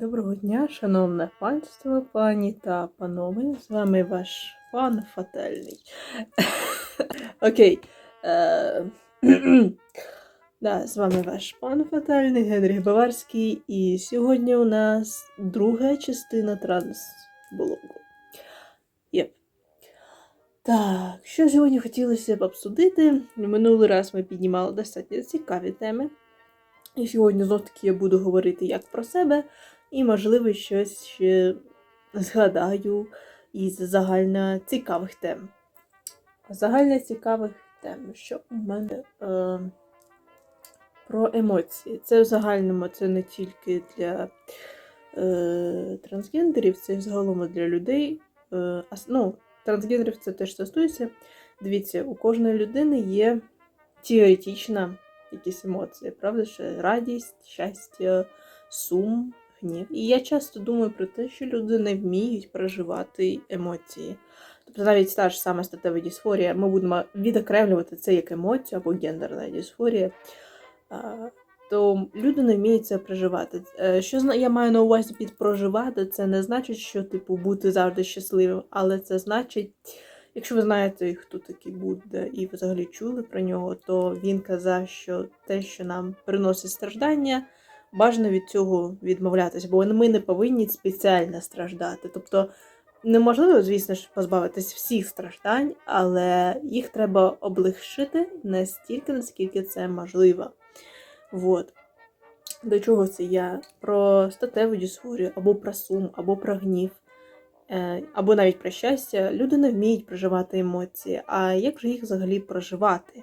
Доброго дня, шановне панство, пані та панове. З вами ваш пан Фательний. Окей. Е, да, з вами ваш пан Фательний, Генріх Баварський, і сьогодні у нас друга частина трансблогу. Єп. Так, що сьогодні хотілося б обсудити? Минулий раз ми піднімали достатньо цікаві теми. І сьогодні знов таки я буду говорити як про себе, і, можливо, щось ще згадаю із загально цікавих тем. Загально цікавих тем, що у мене е, про емоції. Це в загальному це не тільки для е, трансгендерів, це і загалом для людей. Е, ну, трансгендерів це теж стосується. Дивіться, у кожної людини є теоретична якісь емоції, правда? Що радість, щастя, сум, гнів. І я часто думаю про те, що люди не вміють проживати емоції. Тобто навіть та ж сама статева дисфорія, ми будемо відокремлювати це як емоцію або гендерна дисфорія. А, То люди не вміють це проживати. Е, Що я маю на увазі під проживати, це не значить, що типу бути завжди щасливим, але це значить, якщо ви знаєте, хто такий Будда, і взагалі чули про нього, то він казав, що те, що нам приносить страждання, бажано від цього відмовлятися, бо ми не повинні спеціально страждати. Тобто неможливо, звісно ж, позбавитись всіх страждань, але їх треба облегшити настільки, наскільки це можливо. Вот. До чого це я? Про статеву дисфорію, або про сум, або про гнів, е, або навіть про щастя. Люди не вміють проживати емоції. А як же їх взагалі проживати?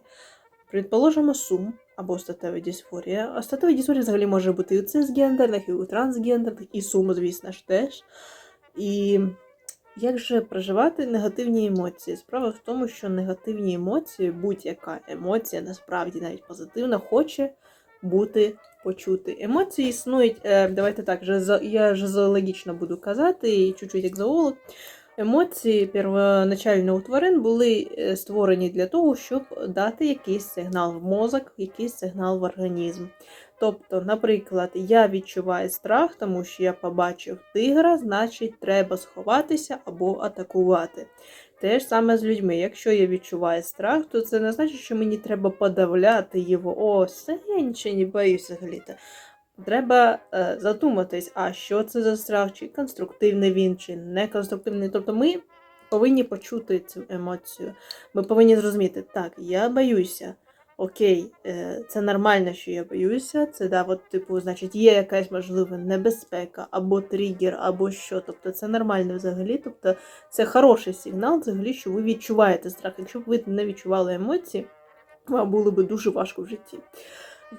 Предположимо, сум або статева дисфорія. А статева дисфорія взагалі може бути і у цисгендерних, і у трансгендерних, і сум, звісно ж, теж. І як же проживати негативні емоції? Справа в тому, що негативні емоції, будь-яка емоція, насправді навіть позитивна, хоче бути почути. Емоції існують, е, давайте так, я ж зоологічно буду казати, і чуть-чуть як зоолог. Емоції первоначально у тварин були е, створені для того, щоб дати якийсь сигнал в мозок, якийсь сигнал в організм. Тобто, наприклад, я відчуваю страх, тому що я побачив тигра, значить, треба сховатися або атакувати. Те ж саме з людьми. Якщо я відчуваю страх, то це не значить, що мені треба подавляти його. О, все, я нічого не боюся взагалі-то. Треба е, задуматись, а що це за страх, чи конструктивний він, чи неконструктивний. Тобто ми повинні почути цю емоцію. Ми повинні зрозуміти, так, я боюся. Окей, е, це нормально, що я боюся. Це да, от, типу, значить, є якась можлива небезпека, або тригер, або що. Тобто це нормально взагалі. Тобто це хороший сигнал, взагалі, що ви відчуваєте страх. Якщо б ви не відчували емоції, вам було б дуже важко в житті.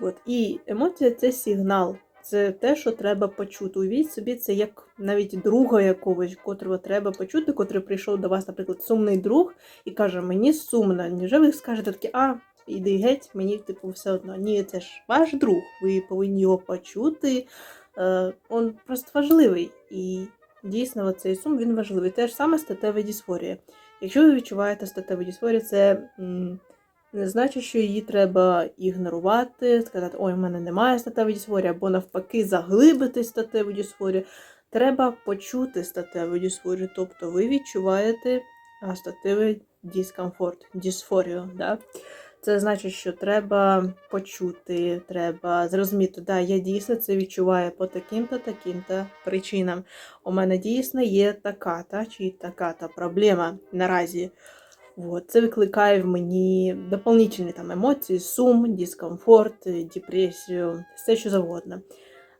От. І емоція це сигнал. Це те, що треба почути. Уявіть собі, це як навіть друга якогось, котрого треба почути, котрий прийшов до вас, наприклад, сумний друг і каже, мені сумно. Невже ви скажете таке, а, іди геть, мені типу все одно. Ні, це ж ваш друг, ви повинні його почути. Е, просто важливий. І дійсно цей сум він важливий. Те ж саме статева дисфорія. Якщо ви відчуваєте статеву дисфорію, це м, не значить, що її треба ігнорувати, сказати, ой, в мене немає статевої дисфорії, або навпаки, заглибити статеву дисфорію. Треба почути статеву дисфорію, тобто ви відчуваєте статевий дискомфорт, дисфорію. Да? Це значить, що треба почути, треба зрозуміти, да, я дійсно це відчуваю по таким-то, таким-то причинам. У мене дійсно є така-та чи така-та проблема наразі. От, це викликає в мені дополнительні там емоції, сум, дискомфорт, депресію, все що завгодно.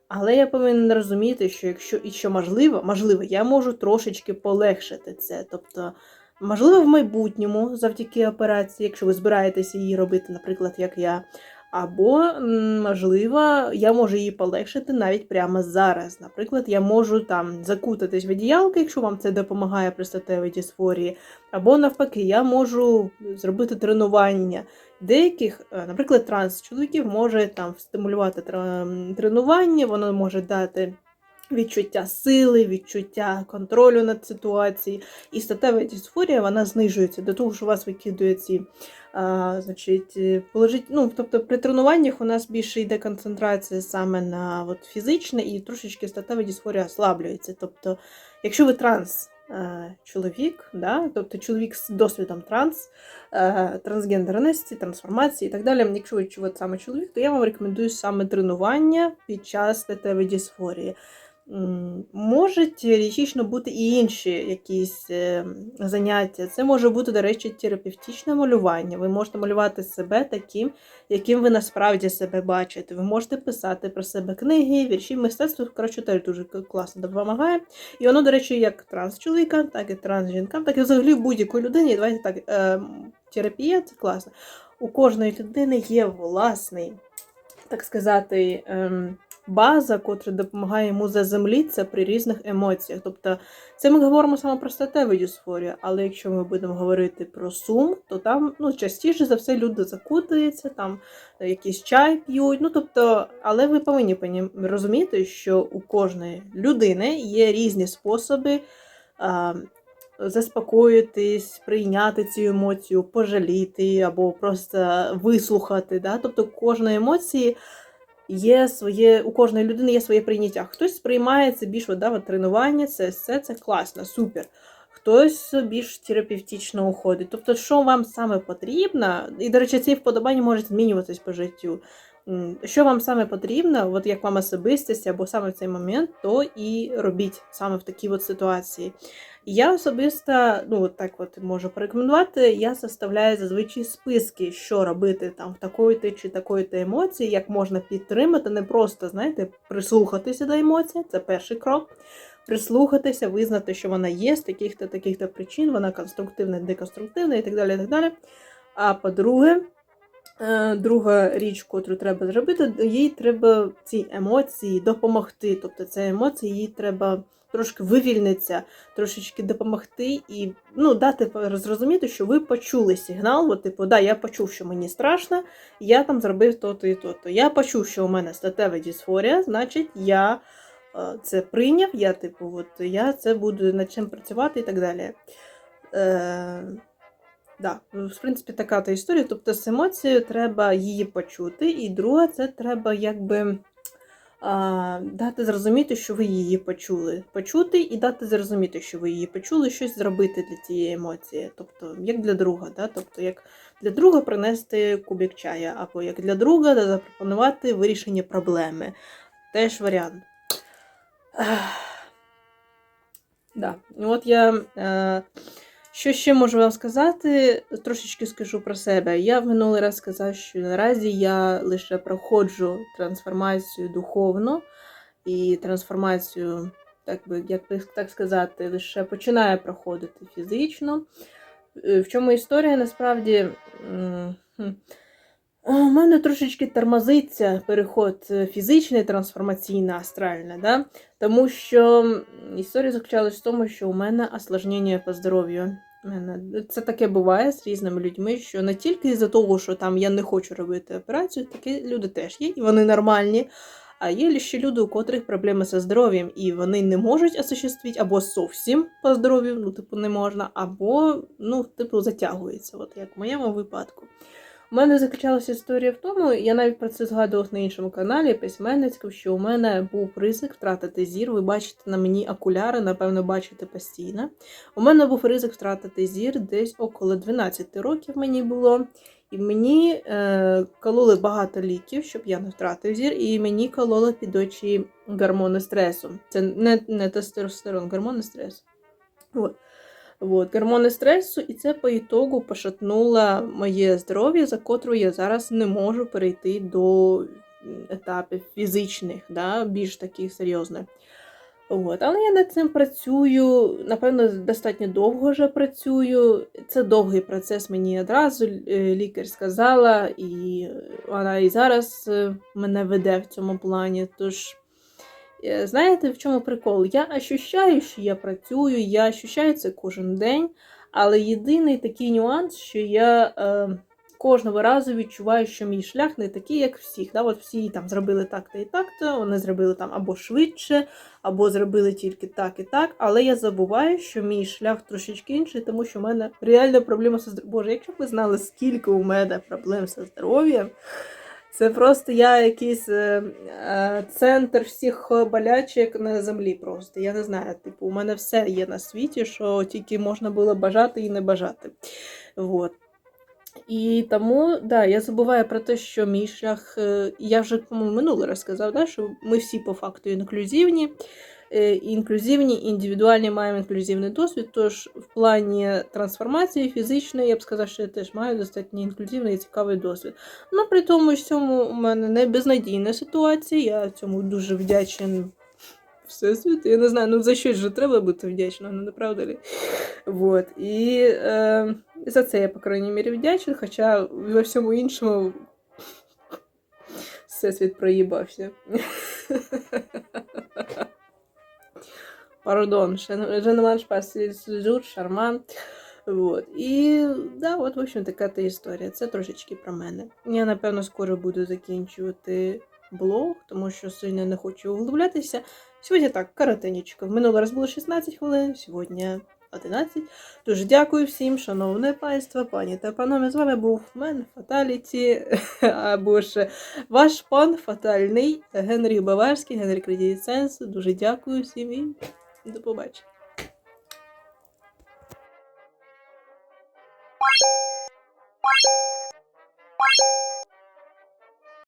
Але я повинен розуміти, що якщо і що можливо, можливо, я можу трошечки полегшити це. Тобто, можливо, в майбутньому, завдяки операції, якщо ви збираєтеся її робити, наприклад, як я. Або, можливо, я можу її полегшити навіть прямо зараз. Наприклад, я можу там закутатись в одіялки, якщо вам це допомагає при статевій дисфорії. Або навпаки, я можу зробити тренування. Деяких, е, наприклад, транс-чоловіків може там стимулювати тренування, воно може дати відчуття сили, відчуття контролю над ситуацією. І статева дисфорія вона знижується до того, що у вас викидує ці. А, значить, е, положить, ну, тобто при тренуваннях у нас більше йде концентрація саме на от, фізичне і трошечки статева дисфорія ослаблюється. Тобто, якщо ви транс е, чоловік, да, тобто чоловік з досвідом транс, е, трансгендерності, трансформації і так далі, якщо ви от саме чоловік, то я вам рекомендую саме тренування під час статевої дисфорії. Можуть теоретично бути і інші якісь е, заняття. Це може бути, до речі, терапевтичне малювання. Ви можете малювати себе таким, яким ви насправді себе бачите. Ви можете писати про себе книги, вірші, мистецтво, коротше, теж дуже класно допомагає. І воно, до речі, як транс-чоловікам, так і транс-жінкам, так і взагалі будь-якої людині. Давайте так, е, терапія це класно. У кожної людини є власний, так сказати, ем, база, котра допомагає йому заземлітися при різних емоціях. Тобто, це ми говоримо саме про статеву дисфорію, але якщо ми будемо говорити про сум, то там ну, частіше за все люди закутуються, там е, якийсь чай п'ють. Ну, тобто, але ви повинні розуміти, що у кожної людини є різні способи. А, Заспокоїтись, прийняти цю емоцію, пожаліти або просто вислухати. Да? Тобто кожної емоції є своє, у кожної людини є своє прийняття. Хтось сприймає це більш от, да, от, тренування, це все це класно, супер. Хтось більш терапевтично уходить. Тобто, що вам саме потрібно, і, до речі, ці вподобання можуть змінюватись по життю. Що вам саме потрібно, от як вам особистість або саме в цей момент, то і робіть саме в такій от ситуації. Я особисто, ну от так от можу порекомендувати, я составляю зазвичай списки, що робити там в такої-то чи такої-то емоції, як можна підтримати, не просто, знаєте, прислухатися до емоцій, це перший крок. Прислухатися, визнати, що вона є з таких-то таких-то причин, вона конструктивна, деконструктивна і так далі. І так далі. А по-друге, е, друга річ, котру треба зробити, їй треба ці емоції допомогти. Тобто це емоції їй треба трошки вивільнитися, трошечки допомогти і ну, дати зрозуміти, що ви почули сигнал. От, типу, да, я почув, що мені страшно, я там зробив то-то і то-то. Я почув, що у мене статева дисфорія, значить, я це прийняв, я, типу, от, я це буду над чим працювати і так далі. Е, да, в принципі, така та історія. Тобто з емоцією треба її почути, і друга, це треба якби а, дати зрозуміти, що ви її почули. Почути і дати зрозуміти, що ви її почули, щось зробити для цієї емоції. Тобто, як для друга, да? тобто, як для друга принести кубик чая, або як для друга запропонувати вирішення проблеми. Теж варіант. Да. Ну, От я. Е, що ще можу вам сказати? Трошечки скажу про себе. Я в минулий раз сказав, що наразі я лише проходжу трансформацію духовну і трансформацію, так би як би так сказати, лише починаю проходити фізично. Е, В чому історія насправді? У мене трошечки тормозиться переход е, фізичний, трансформаційний, астральний, да? тому що історія заключалась в тому, що у мене осложнення по здоров'ю. Це таке буває з різними людьми, що не тільки із-за того, що там я не хочу робити операцію, такі люди теж є, і вони нормальні. А є ще люди, у котрих проблеми зі здоров'ям, і вони не можуть осуществити або зовсім по здоров'ю, ну, типу, не можна, або, ну, типу, затягується, от як в моєму випадку. У мене заключалася історія в тому, я навіть про це згадував на іншому каналі письменницькому, що у мене був ризик втратити зір. Ви бачите на мені окуляри, напевно, бачите постійно. У мене був ризик втратити зір десь около 12 років мені було. І мені е, кололи багато ліків, щоб я не втратив зір, і мені кололи під очі гормони стресу. Це не, не тестостерон, гормони стресу. От. От, гормони стресу, і це по ітогу пошатнуло моє здоров'я, за котру я зараз не можу перейти до етапів фізичних, да, більш таких серйозних. От. Але я над цим працюю, напевно, достатньо довго вже працюю. Це довгий процес мені одразу е, лікар сказала, і вона і зараз е, мене веде в цьому плані. Тож, знаєте, в чому прикол? Я ощущаю, що я працюю, я ощущаю це кожен день, але єдиний такий нюанс, що я е, кожного разу відчуваю, що мій шлях не такий, як всіх. Да? От всі там зробили так-то і так-то, вони зробили там або швидше, або зробили тільки так і так. Але я забуваю, що мій шлях трошечки інший, тому що в мене реально проблема зі здоров'ям. Боже, якщо б ви знали, скільки у мене проблем зі здоров'ям. Це просто я якийсь е, е, центр всіх болячок на землі. Просто я не знаю. Типу, у мене все є на світі, що тільки можна було бажати і не бажати. Вот. І тому, да, я забуваю про те, що мій шлях, е, я вже минулий раз сказав, да, що ми всі по факту інклюзивні. Інклюзивні, індивідуальні маємо інклюзивний досвід. Тож в плані трансформації фізичної, я б сказав, що я теж маю достатньо інклюзивний і цікавий досвід. Ну, при тому всьому у мене не безнадійна ситуація, я цьому дуже вдячен Всесвіту. Я не знаю, ну за щось же треба бути вдячним, ну не правда ли? Вот. І е, за це я, по крайній мірі, вдячен, хоча во всьому іншому Всесвіт проїбався. Пардон, ne mange pas. Вот. І да, от, в общем, така та історія. Це трошечки про мене. Я, напевно, скоро буду закінчувати блог, тому що сильно не хочу углублятися. Сьогодні так, коротенечко. В минулий раз було 16 хвилин, сьогодні 11. Тож дякую всім, шановне панство, пані та панове. З вами був Мен Фаталіті, або ж ваш пан фатальний Генрі Баварський, Генрі Кредит Сенс. Дуже дякую всім до побачення.